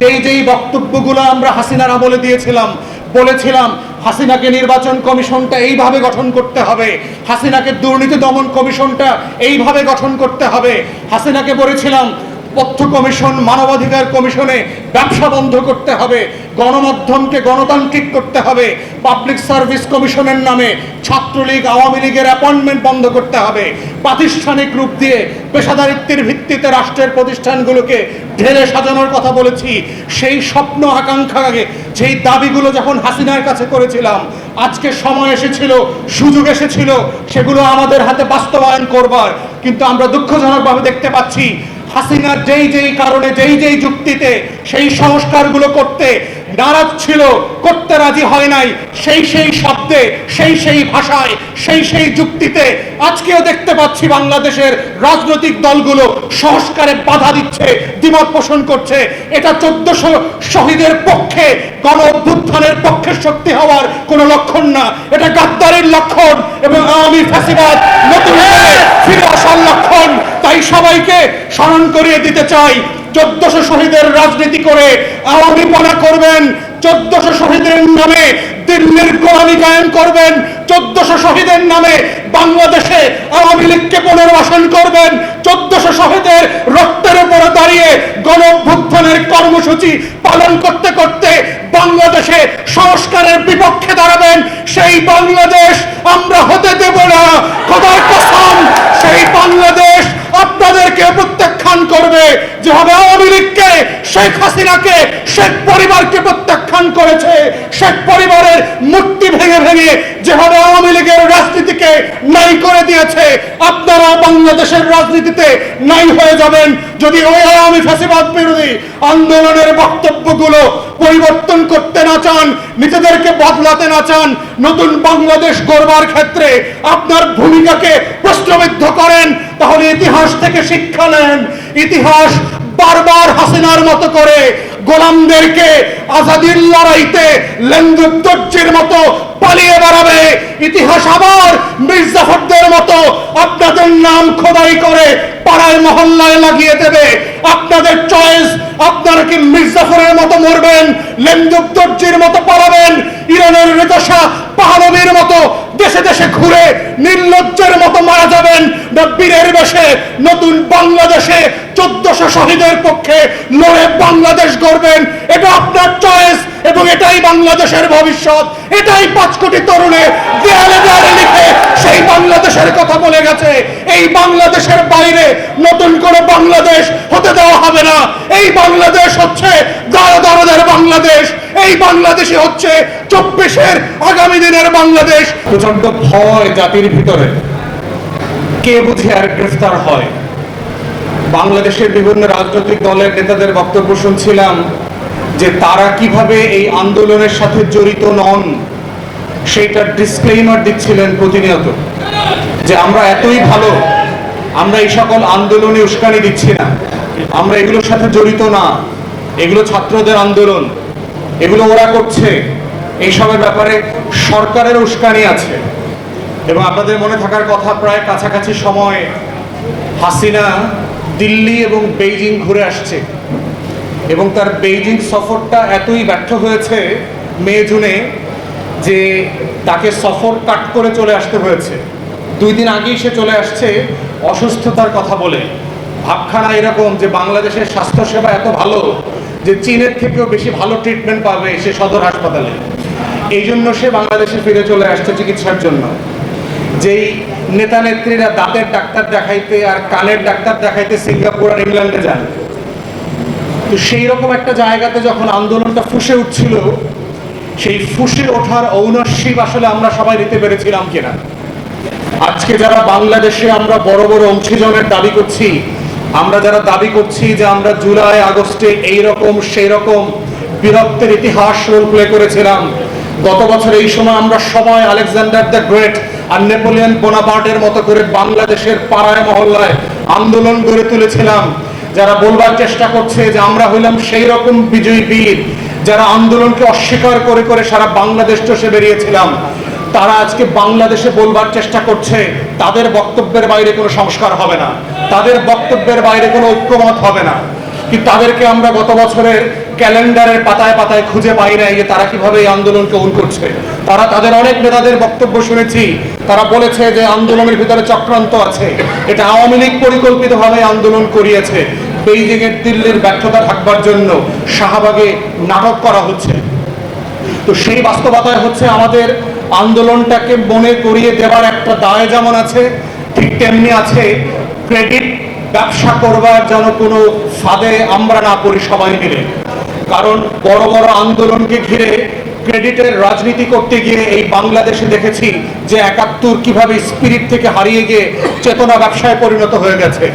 যেই যেই বক্তব্যগুলো আমরা হাসিনার আমলে দিয়েছিলাম, বলেছিলাম, হাসিনাকে নির্বাচন কমিশনটা এইভাবে গঠন করতে হবে, হাসিনাকে দুর্নীতি দমন কমিশনটা এইভাবে গঠন করতে হবে, হাসিনাকে বলেছিলাম তথ্য কমিশন, মানবাধিকার কমিশনে ব্যবসা বন্ধ করতে হবে, গণমাধ্যমকে গণতান্ত্রিক করতে হবে, পাবলিক সার্ভিস কমিশনের নামে ছাত্রলীগ, আওয়ামী লীগের অ্যাপয়েন্টমেন্ট বন্ধ করতে হবে, প্রাতিষ্ঠানিক রূপ দিয়ে পেশাদারিত্বের ভিত্তিতে রাষ্ট্রের প্রতিষ্ঠানগুলোকে ঢেলে সাজানোর কথা বলেছি। সেই স্বপ্ন আকাঙ্ক্ষাকে সেই দাবিগুলো যখন হাসিনার কাছে করেছিলাম, আজকে সময় এসেছিল, সুযোগ এসেছিল, সেগুলো আমাদের হাতে বাস্তবায়ন করবার। কিন্তু আমরা দুঃখজনকভাবে দেখতে পাচ্ছি হাসিনার যেই যেই কারণে, যেই যেই যুক্তিতে সেই সংস্কারগুলো করতে নারাজ ছিল, করতে রাজি হয় নাই, সেই সেই শব্দে, সেই সেই ভাষায়, সেই সেই যুক্তিতে আজকেও দেখতে পাচ্ছি বাংলাদেশের রাজনৈতিক দলগুলো সংস্কারে বাধা দিচ্ছে, দ্বিমত পোষণ করছে। এটা চোদ্দশো শহীদের পক্ষে, গণ অভ্যুত্থানের পক্ষে শক্তি হওয়ার কোনো লক্ষণ না। এটা গাদ্দারের লক্ষণ এবং আওয়ামী ফ্যাসিবাদ নতুন ফিরে আসার লক্ষণ। তাই সবাইকে স্মরণ করিয়ে দিতে চাই, চোদ্দশো শহীদের রাজনীতি করে আওয়ামী করবেন, চোদ্দশো শহীদের নামে দিল্লির গোলামি কায়েম করবেন, চোদ্দশো শহীদের নামে বাংলাদেশে আওয়ামী লীগকে পুনর্বাসন করবেন, চোদ্দশো শহীদের রক্তের উপরে দাঁড়িয়ে গণ কর্মসূচি পালন করতে করতে বাংলাদেশে সংস্কারের বিপক্ষে দাঁড়াবেন, সেই বাংলাদেশ আমরা হতে দেব না। খোদার কসম সেই বাংলাদেশ আপনাদেরকে প্রত্যাখ্যান করবে যেভাবে আওয়ামী লীগকে শেখ হাসিনাকে শেখ পরিবারকে প্রত্যাখ্যান করেছে, শেখ পরিবারের মূর্তি ভেঙে ভেঙে যেভাবে আওয়ামী লীগের রাজনীতিকে নাই করে দিয়েছে, আপনারা বাংলাদেশের রাজনীতিতে নাই হয়ে যাবেন। যদি ওই আওয়ামী ফ্যাসিবাদ বিরোধী আন্দোলনের বক্তব্যগুলো পরিবর্তন করতে না চান, নিজেদেরকে বদলাতে না চান, নতুন বাংলাদেশ গড়বার ক্ষেত্রে আপনার ভূমিকাকে প্রশ্নবিদ্ধ করেন, তাহলে ইতিহাস থেকে শিক্ষা নেন। ইতিহাস বারবার হাসিনার মতো করে গোলামদেরকে আজাদির লড়াইতে লেন্দুত্তর্যের মতো পালিয়ে বেড়াবে। ইতিহাস আবার মির্জাফরদের মতো আপনাদের নাম খোদাই করে পাড়ায় মহল্লায় লাগিয়ে দেবে। আপনাদের চয়েস আপনারা কি মির্জাফরের মতো মরবেন লেন্দুত্তর্যের মতো পালাবেন, ইরানের রেতসা পাহানবীর মতো দেশে দেশে ঘুরে নির্লজ্জের মতো মারা যাবেন, না বীরের বেশে, নতুন বাংলাদেশে চোদ্দশো শহীদের পক্ষে লড়ে বাংলাদেশ গড়বেন। এটা আপনার চয়েস এবং এটাই বাংলাদেশের ভবিষ্যৎ, এটাই পাঁচ কোটি তরুণে দেয়ালে দেয়ালে লিখে সেই বাংলাদেশের কথা বলে গেছে। এই বাংলাদেশের বাইরে নতুন করে বাংলাদেশ হতে দেওয়া হবে না। এই বাংলাদেশ হচ্ছে দারো দারোদের বাংলাদেশ। এই বাংলাদেশে হচ্ছে চব্বিশের আগামী দিনের বাংলাদেশ। প্রচণ্ড ভয় জাতির ভিতরে। কে বুঝে আর গ্রেফতার হয়? বাংলাদেশের বিভিন্ন রাজনৈতিক দলের নেতাদের বক্তব্য শুনছিলাম। যে তারা কীভাবে এই আন্দোলনের সাথে জড়িত নন, সেইটার ডিসক্লেইমার দিচ্ছিলেন প্রতিনিয়ত, যে আমরা এতই ভালো, আমরা এই সকল আন্দোলনে উস্কানি দিচ্ছি না, আমরা এগুলোর সাথে জড়িত না, এগুলো ছাত্রদের আন্দোলন, এগুলো ওরা করছে এইসবের ব্যাপারে সরকারের উস্কানি আছে। এবং আপনাদের মনে থাকার কথা প্রায় কাছাকাছি সময় হাসিনা দিল্লি এবং বেইজিং ঘুরে আসছে। এবং তার বেইজিং সফরটা এতই ব্যর্থ হয়েছে মে, জুনে, যে তাকে সফর কাট করে চলে আসতে হয়েছে। দুই দিন আগেই সে চলে আসছে অসুস্থতার কথা বলে। ভাবখানা এরকম যে বাংলাদেশের স্বাস্থ্যসেবা এত ভালো যে চীনের থেকেও বেশি ভালো ট্রিটমেন্ট পাবে সে সদর হাসপাতালে। এই জন্য সে বাংলাদেশে ফিরে চলে আসছে চিকিৎসার জন্য। যেই নেতা নেত্রীরা দাঁতের ডাক্তার দেখাইতে আর কানের ডাক্তার দেখাইতে সিঙ্গাপুর আর ইংল্যান্ডে যান। তো সেই রকম একটা জায়গাতে যখন আন্দোলনটা ফুসে উঠছিল, সেই ফুসে ওঠার ঔনস্যিক আসলে আমরা সবাই নিতে পেরেছিলাম কিনা? আজকে যারা বাংলাদেশে আমরা বড় বড় অংশীজনের দাবি করছি, আমরা যারা দাবি করছি যে আমরা জুলাই, আগস্টে এই রকম, সেই রকম বীরত্বের ইতিহাস রোল প্লে করেছিলাম, গত বছর এই সময় আমরা সবাই আলেকজান্ডার দ্য গ্রেট আর নেপোলিয়ন বোনাপার্টের মতো করে বাংলাদেশের পাড়ায় মহল্লায় আন্দোলন গড়ে তুলেছিলাম। যারা বলবার চেষ্টা করছে যে আমরা হইলাম সেই রকম বিজয়ী বীর যারা আন্দোলনকে অস্বীকার করে করে সারা বাংলাদেশ চষে বেরিয়েছিলাম, তারা আজকে বাংলাদেশে বলবার চেষ্টা করছে, তাদের বক্তব্যের বাইরে কোনো সংস্কার হবে না, তাদের বক্তব্যের বাইরে কোনো ঐক্যমত হবে না। কিন্তু তাদেরকে আমরা গত বছরের ক্যালেন্ডারের পাতায় পাতায় খুঁজে পাই নাই যে তারা কীভাবে এই আন্দোলনকে উন করছে? তারা তাদের অনেক নেতাদের বক্তব্য শুনেছি, তারা বলেছে যে আন্দোলনের ভিতরে চক্রান্ত আছে, এটা আওয়ামী লীগ পরিকল্পিতভাবে আন্দোলন করিয়েছে বেইজিং এর দিল্লির ব্যর্থতা থাকবার জন্য শাহবাগে নাটক করা হচ্ছে। তো সেই বাস্তবতায় হচ্ছে আমাদের আন্দোলনটাকে মনে করিয়ে দেওয়ার একটা দায় যেমন আছে, ঠিক তেমনি আছে, ক্রেডিট ব্যবসা করবার যেন কোনো ফাঁদে আমরা না পড়ি সবাই মিলে। কারণ বড় বড় আন্দোলনকে ঘিরে ক্রেডিটের রাজনীতি করতে গিয়ে এই বাংলাদেশে দেখেছি যে একাত্তর কীভাবে স্পিরিট থেকে হারিয়ে গিয়ে চেতনা ব্যবসায় পরিণত হয়ে গেছে।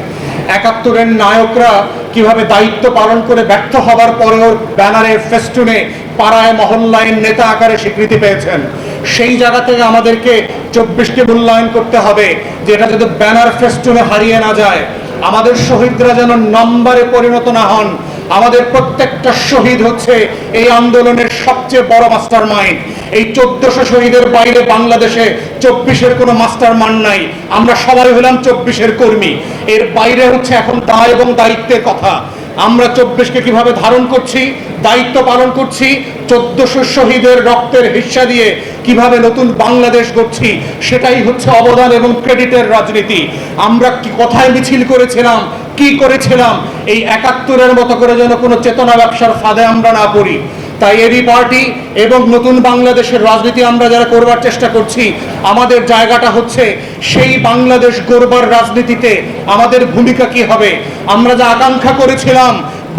একাত্তরের নায়করা কীভাবে দায়িত্ব পালন করে ব্যর্থ হবার পরেও ব্যানারে ফেস্টুনে, পাড়ায় মহল্লায় নেতা আকারে স্বীকৃতি পেয়েছেন। সেই জায়গা থেকে আমাদেরকে চব্বিশটি মূল্যায়ন করতে হবে যে এটা যদি ব্যানার ফেস্টুনে হারিয়ে না যায়, আমাদের শহীদরা যেন নম্বরে পরিণত না হন আমাদের প্রত্যেকটা শহীদ হচ্ছে এই আন্দোলনের সবচেয়ে বড় মাস্টার মাইন্ড এই চোদ্দশো শহীদের বাইরে বাংলাদেশে চব্বিশের কোনো মাস্টার মান নাই। আমরা সবাই হলাম চব্বিশের কর্মী। এর বাইরে হচ্ছে এখন দায় এবং দায়িত্বের কথা। আমরা চব্বিশকে কীভাবে ধারণ করছি, দায়িত্ব পালন করছি, চোদ্দশো শহীদের রক্তের হিস্সা দিয়ে কীভাবে নতুন বাংলাদেশ গড়ছি, সেটাই হচ্ছে অবদান এবং ক্রেডিটের রাজনীতি। আমরা কি কোথায় মিছিল করেছিলাম কি করেছিলাম? এই একাত্তরের মতো করে যেন কোনো চেতনা ব্যবসার ফাঁদে আমরা না পড়ি। তাই এবি পার্টি এবং নতুন বাংলাদেশের রাজনীতি আমরা যারা করবার চেষ্টা করছি, আমাদের জায়গাটা হচ্ছে সেই বাংলাদেশ গড়বার রাজনীতিতে আমাদের ভূমিকা কি হবে? আমরা যা আকাঙ্ক্ষা করেছিলাম,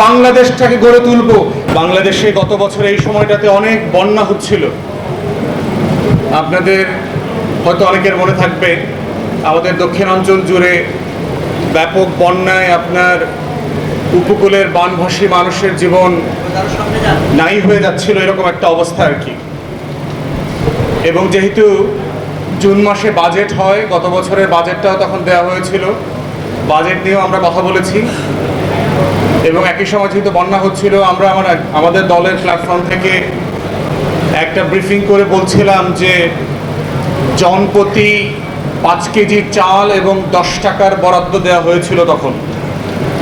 বাংলাদেশটাকে গড়ে তুলব। বাংলাদেশে গত বছর এই সময়টাতে অনেক বন্যা হচ্ছিল। আপনাদের হয়তো অনেকের মনে থাকবে, আমাদের দক্ষিণাঞ্চল জুড়ে ব্যাপক বন্যায় আপনার উপকূলের বানভাসী মানুষের জীবন নাই হয়ে যাচ্ছিল এরকম একটা অবস্থা আর কি। এবং যেহেতু জুন মাসে বাজেট হয়, গত বছরের বাজেটটাও তখন দেওয়া হয়েছিল। বাজেট নিয়েও আমরা কথা বলেছি। এবং একই সময় যেহেতু বন্যা হচ্ছিল, আমরা আমার আমাদের দলের প্ল্যাটফর্ম থেকে একটা ব্রিফিং করে বলছিলাম যে জনপ্রতি পাঁচ কেজি চাল এবং দশ টাকার বরাদ্দ দেওয়া হয়েছিল তখন।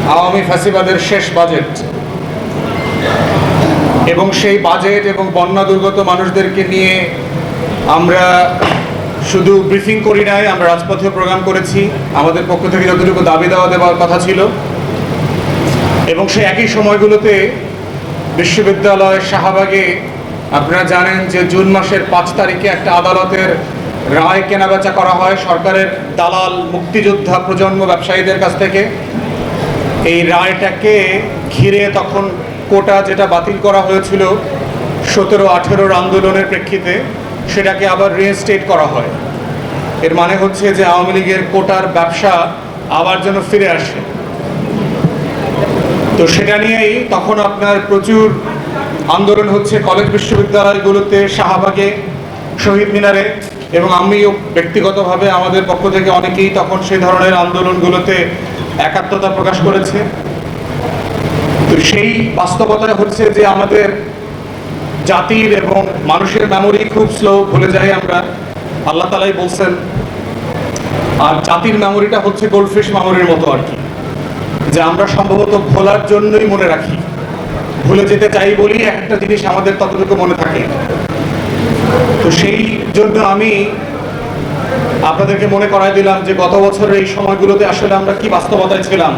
আওয়ামী ফ্যাসিবাদের শেষ বাজেট। এবং সেই বাজেট এবং বন্যা দুর্গত মানুষদেরকে নিয়ে আমরা শুধু ব্রিফিং করি নাই, আমরা রাজপথে প্রোগ্রাম করেছি। আমাদের পক্ষ থেকে যতটুকু দাবি দেওয়া দেওয়ার কথা ছিল। এবং সেই একই সময়গুলোতে বিশ্ববিদ্যালয় শাহবাগে আপনারা জানেন যে জুন মাসের পাঁচ তারিখে একটা আদালতের রায় কেনাবেচা করা হয় সরকারের দালাল, মুক্তিযোদ্ধা, প্রজন্ম ব্যবসায়ীদের কাছ থেকে। এই রায়টাকে ঘিরে তখন কোটা যেটা বাতিল করা হয়েছিল সতেরো আঠেরোর আন্দোলনের প্রেক্ষিতে, সেটাকে আবার রিইনস্টেট করা হয়। এর মানে হচ্ছে যে আওয়ামী লীগের কোটার ব্যবসা আবার যেন ফিরে আসে। তো সেটা নিয়েই তখন আপনার প্রচুর আন্দোলন হচ্ছে কলেজ বিশ্ববিদ্যালয়গুলোতে, শাহবাগে, শহীদ মিনারে। এবং আমিও ব্যক্তিগতভাবে আমাদের পক্ষ থেকে অনেকেই তখন সেই ধরনের আন্দোলনগুলোতে একাত্মতা প্রকাশ করেছে। তো সেই বাস্তবতা হচ্ছে যে আমাদের জাতির এবং মানুষের মেমোরি খুব স্লো ভুলে যাই আমরা। আল্লাহ তালাই বলছেন, আর জাতির মেমোরিটা হচ্ছে গোল্ডফিশ মেমোরির মতো আর কি, যে আমরা সম্ভবত ভোলার জন্যই মনে রাখি। ভুলে যেতে চাই বলি একটা জিনিস আমাদের ততটুকু মনে থাকে। তো সেই জন্য আমি আপনাদেরকে মনে করাই দিলাম যে গত বছরের এই সময়গুলোতে আসলে আমরা কি বাস্তবতায় ছিলাম?